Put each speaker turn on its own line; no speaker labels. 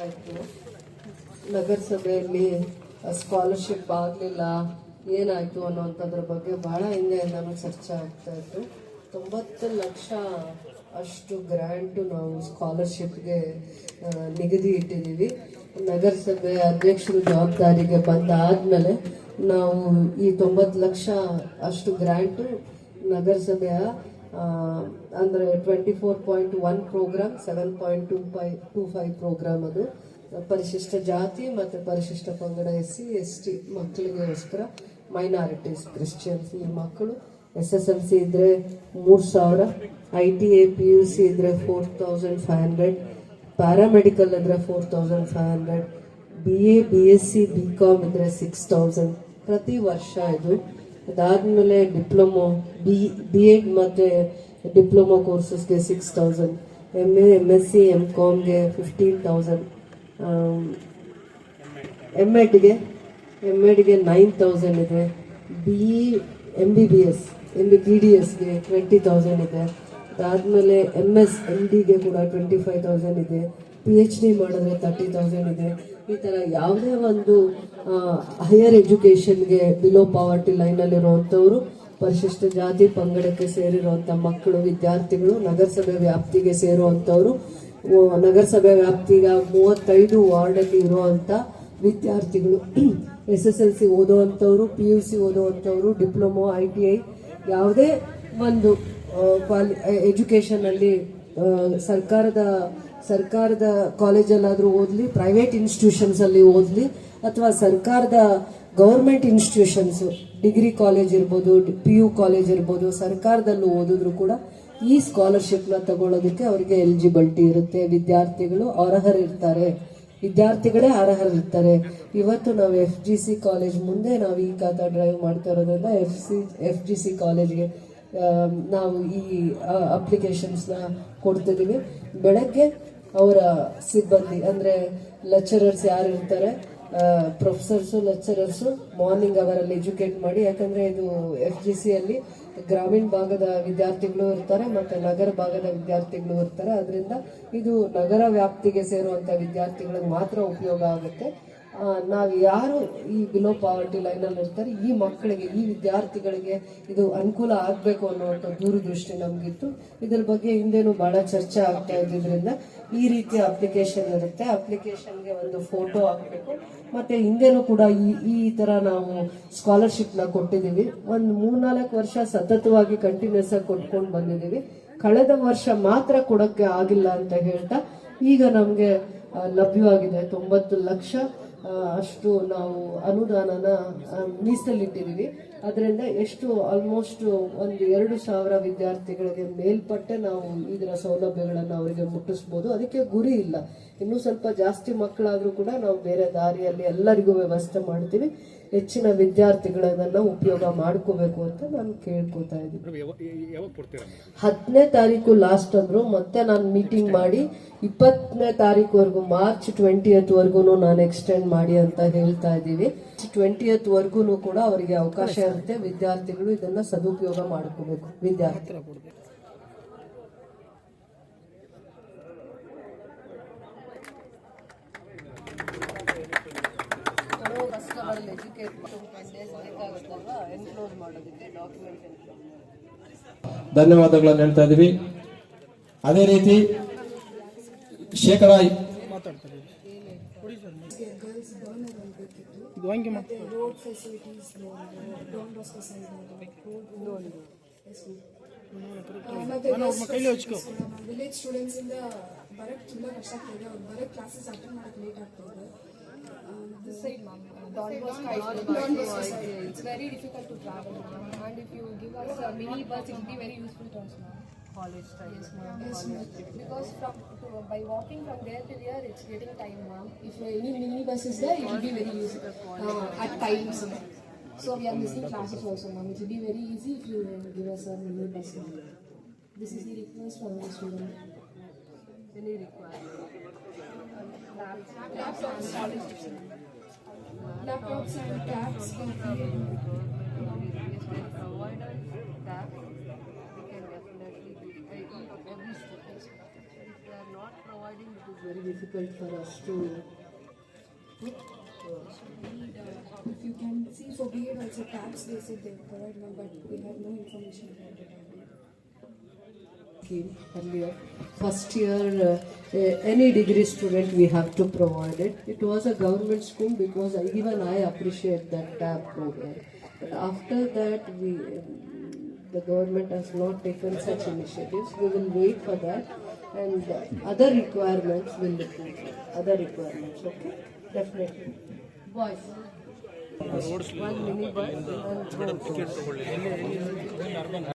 ಆಯ್ತು. ನಗರಸಭೆಯಲ್ಲಿ ಸ್ಕಾಲರ್ಶಿಪ್ ಆಗಲಿಲ್ಲ, ಏನಾಯ್ತು ಅನ್ನೋಂಥದ್ರ ಬಗ್ಗೆ ಬಹಳ ಹಿಂದೆಯಿಂದನೂ ಚರ್ಚೆ ಆಗ್ತಾ ಇತ್ತು. ತೊಂಬತ್ತು ಲಕ್ಷ ಅಷ್ಟು ಗ್ರ್ಯಾಂಟು ನಾವು ಸ್ಕಾಲರ್ಶಿಪ್ಗೆ ನಿಗದಿ ಇಟ್ಟಿದ್ದೀವಿ. ನಗರಸಭೆ ಅಧ್ಯಕ್ಷರು ಜವಾಬ್ದಾರಿಗೆ ಬಂದಾದಮೇಲೆ ನಾವು ಈ ತೊಂಬತ್ತು ಲಕ್ಷ ಅಷ್ಟು ಗ್ರ್ಯಾಂಟು ನಗರಸಭೆಯ ಅಂದ್ರೆ twenty four point one programme seven point two five two five programme ಅದು. ಪರಿಶಿಷ್ಟ ಜಾತಿ ಮತ್ತು ಪರಿಶಿಷ್ಟ ಪಂಗಡ ಎಸ್ ಸಿ ಎಸ್ ಟಿ ಮಕ್ಕಳಿಗೋಸ್ಕರ ಮೈನಾರಿಟೀಸ್ ಕ್ರಿಶ್ಚಿಯನ್ಸ್ ಈ ಮಕ್ಕಳು ಎಸ್ ಎಸ್ ಎಲ್ ಸಿ ಇದ್ರೆ ಮೂರು ಸಾವಿರ I T A P U C ಇದ್ರೆ four thousand five hundred paramedical ಇದ್ದರೆ four thousand five hundred B A B S C B Com ಇದ್ದರೆ six thousand ಪ್ರತಿ ವರ್ಷ ಇದು. ಅದಾದ್ಮೇಲೆ ಡಿಪ್ಲೊಮೊ, ಬಿ ಬಿ ಎಡ್ ಮತ್ತು diploma ಕೋರ್ಸಸ್ಗೆ six thousand M A M S C M ಕಾಮ್ಗೆ fifteen thousand M ಎಡ್ಗೆ M ಎಡ್ಗೆ nine thousand ಇದೆ B M B B S M B B D ಎಸ್ಗೆ ಟ್ವೆಂಟಿ ತೌಸಂಡ್ ಇದೆ, ಅದಾದಮೇಲೆ ಎಂ ಎಸ್ ಎಂ ಡಿಗೆ ಕೂಡ twenty five thousand ಇದೆ P H D ಮಾಡಿದ್ರೆ ತರ್ಟಿ ತೌಸಂಡ್ ಇದೆ. ಈ ಥರ ಯಾವುದೇ ಒಂದು ಹೈಯರ್ ಎಜುಕೇಷನ್ಗೆ ಬಿಲೋ ಪಾವರ್ಟಿ ಲೈನಲ್ಲಿರುವಂಥವ್ರು ಪರಿಶಿಷ್ಟ ಜಾತಿ ಪಂಗಡಕ್ಕೆ ಸೇರಿರುವಂಥ ಮಕ್ಕಳು, ವಿದ್ಯಾರ್ಥಿಗಳು, ನಗರಸಭೆ ವ್ಯಾಪ್ತಿಗೆ ಸೇರುವಂಥವ್ರು ನಗರಸಭೆ ವ್ಯಾಪ್ತಿಗ ಮೂವತ್ತೈದು ವಾರ್ಡಲ್ಲಿ ಇರುವಂಥ ವಿದ್ಯಾರ್ಥಿಗಳು, ಎಸ್ ಎಸ್ ಎಲ್ ಸಿ ಓದುವಂಥವ್ರು ಪಿ ಯು ಸಿ ಓದುವಂಥವ್ರು, ಡಿಪ್ಲೊಮೊ, ಐ ಟಿ ಐ, ಯಾವುದೇ ಒಂದು ಕ್ವಾಲಿ ಎಜುಕೇಷನಲ್ಲಿ ಸರ್ಕಾರದ ಸರ್ಕಾರದ ಕಾಲೇಜಲ್ಲಾದರೂ ಓದಲಿ ಪ್ರೈವೇಟ್ ಇನ್ಸ್ಟಿಟ್ಯೂಷನ್ಸಲ್ಲಿ ಓದಲಿ, ಅಥವಾ ಸರ್ಕಾರದ ಗೌರ್ಮೆಂಟ್ ಇನ್ಸ್ಟಿಟ್ಯೂಷನ್ಸ್ ಡಿಗ್ರಿ ಕಾಲೇಜ್ ಇರ್ಬೋದು ಪಿ ಯು ಕಾಲೇಜ್ ಇರ್ಬೋದು, ಸರ್ಕಾರದಲ್ಲೂ ಓದಿದ್ರು ಕೂಡ ಈ ಸ್ಕಾಲರ್ಶಿಪ್ನ ತಗೊಳ್ಳೋದಕ್ಕೆ ಅವರಿಗೆ ಎಲಿಜಿಬಿಲಿಟಿ ಇರುತ್ತೆ. ವಿದ್ಯಾರ್ಥಿಗಳು ಅರ್ಹರಿರ್ತಾರೆ. ವಿದ್ಯಾರ್ಥಿಗಳೇ ಅರ್ಹರಿರ್ತಾರೆ. ಇವತ್ತು ನಾವು ಎಫ್ ಜಿ ಸಿ ಕಾಲೇಜ್ ಮುಂದೆ ನಾವು ಈ ಖಾತಾ ಡ್ರೈವ್ ಮಾಡ್ತಾ ಇರೋದ್ರಿಂದ F C F G C ಕಾಲೇಜ್ಗೆ ನಾವು ಈ ಅಪ್ಲಿಕೇಶನ್ಸ್ನ ಕೊಡ್ತಿದ್ದೀವಿ ಬೆಳಗ್ಗೆ ಅವರ ಸಿಬ್ಬಂದಿ, ಅಂದರೆ ಲೆಕ್ಚರರ್ಸ್ ಯಾರು ಇರ್ತಾರೆ ಪ್ರೊಫೆಸರ್ಸು ಲೆಕ್ಚರರ್ಸ್ ಮಾರ್ನಿಂಗ್ ಅವರಲ್ಲಿ ಎಜುಕೇಟ್ ಮಾಡಿ, ಯಾಕಂದರೆ ಇದು ಎಫ್ ಜಿ ಸಿಯಲ್ಲಿ ಗ್ರಾಮೀಣ ಭಾಗದ ವಿದ್ಯಾರ್ಥಿಗಳು ಇರ್ತಾರೆ, ಮತ್ತು ನಗರ ಭಾಗದ ವಿದ್ಯಾರ್ಥಿಗಳು ಇರ್ತಾರೆ. ಅದರಿಂದ ಇದು ನಗರ ವ್ಯಾಪ್ತಿಗೆ ಸೇರುವಂಥ ವಿದ್ಯಾರ್ಥಿಗಳಿಗೆ ಮಾತ್ರ ಉಪಯೋಗ ಆಗುತ್ತೆ. ನಾವು ಯಾರು ಈ ಬಿಲೋ ಪಾವರ್ಟಿ ಲೈನಲ್ಲಿ ಇರ್ತಾರೆ, ಈ ಮಕ್ಕಳಿಗೆ, ಈ ವಿದ್ಯಾರ್ಥಿಗಳಿಗೆ ಇದು ಅನುಕೂಲ ಆಗಬೇಕು ಅನ್ನುವಂಥ ದೂರದೃಷ್ಟಿ ನಮಗಿತ್ತು. ಇದ್ರ ಬಗ್ಗೆ ಹಿಂದೆನೂ ಬಹಳ ಚರ್ಚೆ ಆಗ್ತಾ ಇದ್ದಿದ್ರಿಂದ ಈ ರೀತಿಯ ಅಪ್ಲಿಕೇಶನ್ ಇರುತ್ತೆ. ಅಪ್ಲಿಕೇಶನ್ಗೆ ಒಂದು ಫೋಟೋ ಹಾಕಬೇಕು. ಮತ್ತೆ ಹಿಂದೆನೂ ಕೂಡ ಈ ಈ ತರ ನಾವು ಸ್ಕಾಲರ್ಶಿಪ್ನ ಕೊಟ್ಟಿದ್ದೀವಿ. ಒಂದು ಮೂರ್ನಾಲ್ಕು ವರ್ಷ ಸತತವಾಗಿ ಕಂಟಿನ್ಯೂಸ್ ಆಗಿ ಕೊಟ್ಕೊಂಡು ಬಂದಿದ್ದೀವಿ. ಕಳೆದ ವರ್ಷ ಮಾತ್ರ ಕೊಡಕ್ಕೆ ಆಗಿಲ್ಲ ಅಂತ ಹೇಳ್ತಾ ಈಗ ನಮಗೆ ಲಭ್ಯವಾಗಿದೆ ತೊಂಬತ್ತು ಲಕ್ಷ. ಅಷ್ಟು ನಾವು ಅನುದಾನನ ಮೀಸಲಿಟ್ಟಿದ್ದೀವಿ. ಅದರಿಂದ ಎಷ್ಟು ಆಲ್ಮೋಸ್ಟ್ ಒಂದು ಎರಡು ಸಾವಿರ ವಿದ್ಯಾರ್ಥಿಗಳಿಗೆ ಮೇಲ್ಪಟ್ಟೆ ನಾವು ಇದರ ಸೌಲಭ್ಯಗಳನ್ನು ಅವರಿಗೆ ಮುಟ್ಟಿಸ್ಬೋದು. ಅದಕ್ಕೆ ಗುರಿ ಇಲ್ಲ. ಇನ್ನೂ ಸ್ವಲ್ಪ ಜಾಸ್ತಿ ಮಕ್ಕಳಾದರೂ ಕೂಡ ನಾವು ಬೇರೆ ದಾರಿಯಲ್ಲಿ ಎಲ್ಲರಿಗೂ ವ್ಯವಸ್ಥೆ ಮಾಡ್ತೀವಿ. ಹೆಚ್ಚಿನ ವಿದ್ಯಾರ್ಥಿಗಳನ್ನ ಉಪಯೋಗ ಮಾಡ್ಕೋಬೇಕು ಅಂತ ನಾನು ಕೇಳ್ಕೊತಾ ಇದ್ದೀನಿ. ಹತ್ತನೇ ತಾರೀಕು ಲಾಸ್ಟ್ ಅಂದ್ರು ಮತ್ತೆ ನಾನು ಮೀಟಿಂಗ್ ಮಾಡಿ ಇಪ್ಪತ್ತನೇ ತಾರೀಕುವರೆಗೂ ಮಾರ್ಚ್ ಟ್ವೆಂಟಿಯತ್ ವರ್ಗು ನಾನು ಎಕ್ಸ್ಟೆಂಡ್ ಮಾಡಿ ಅಂತ ಹೇಳ್ತಾ ಇದ್ದೀವಿ ಟ್ವೆಂಟಿಯತ್ ವರ್ಗು ಕೂಡ ಅವರಿಗೆ ಅವಕಾಶ ಇರುತ್ತೆ. ವಿದ್ಯಾರ್ಥಿಗಳು ಇದನ್ನ ಸದುಪಯೋಗ ಮಾಡ್ಕೋಬೇಕು. ವಿದ್ಯಾರ್ಥಿ.
ಧನ್ಯವಾದಗಳನ್ನು ಹೇಳ್ತಾ ಇದೀವಿ ಅದೇ ರೀತಿ ಶೇಕಡ
road facilities road village students ಇಂದ ಬರಕ್ ತುಂಬಾ ಕಷ್ಟ ಆಗ್ತಿದೆ ಅವ್ರು ಬರಕ್ ಕ್ಲಾಸಸ್ ಅಟೆಂಡ್ ಮಾಡಕ್ ಲೇಟ್ ಆಗ್ತಿದೆ
This side, ma'am. Don Bosco. It's very difficult to travel, ma'am. And if you give us a mini bus, it will be very useful to us, ma'am. College time. Yes, ma'am. College. Because from to, by walking from there to there, it's getting time, ma'am. If any mini bus is there, it will be very useful uh, at times. So we are missing classes also, ma'am. It will be very easy if you give us a mini bus. ma'am. This is the request from the student. Any request? Laptops
laptops and tabs will be
If we can definitely do every student.
they are not providing, it is very difficult for us to put.
If you can see for B.Ed also tabs they said they provide now, but we have no information about it.
Scheme earlier. First year, uh, uh, any degree student, we have to provide it. It was a government school because I, even I appreciate that TAB program. But after that, we, um, the government has not taken such initiatives. We will wait for that and uh, other requirements will look into. Other requirements, okay? Definitely. Boys. One mini bus and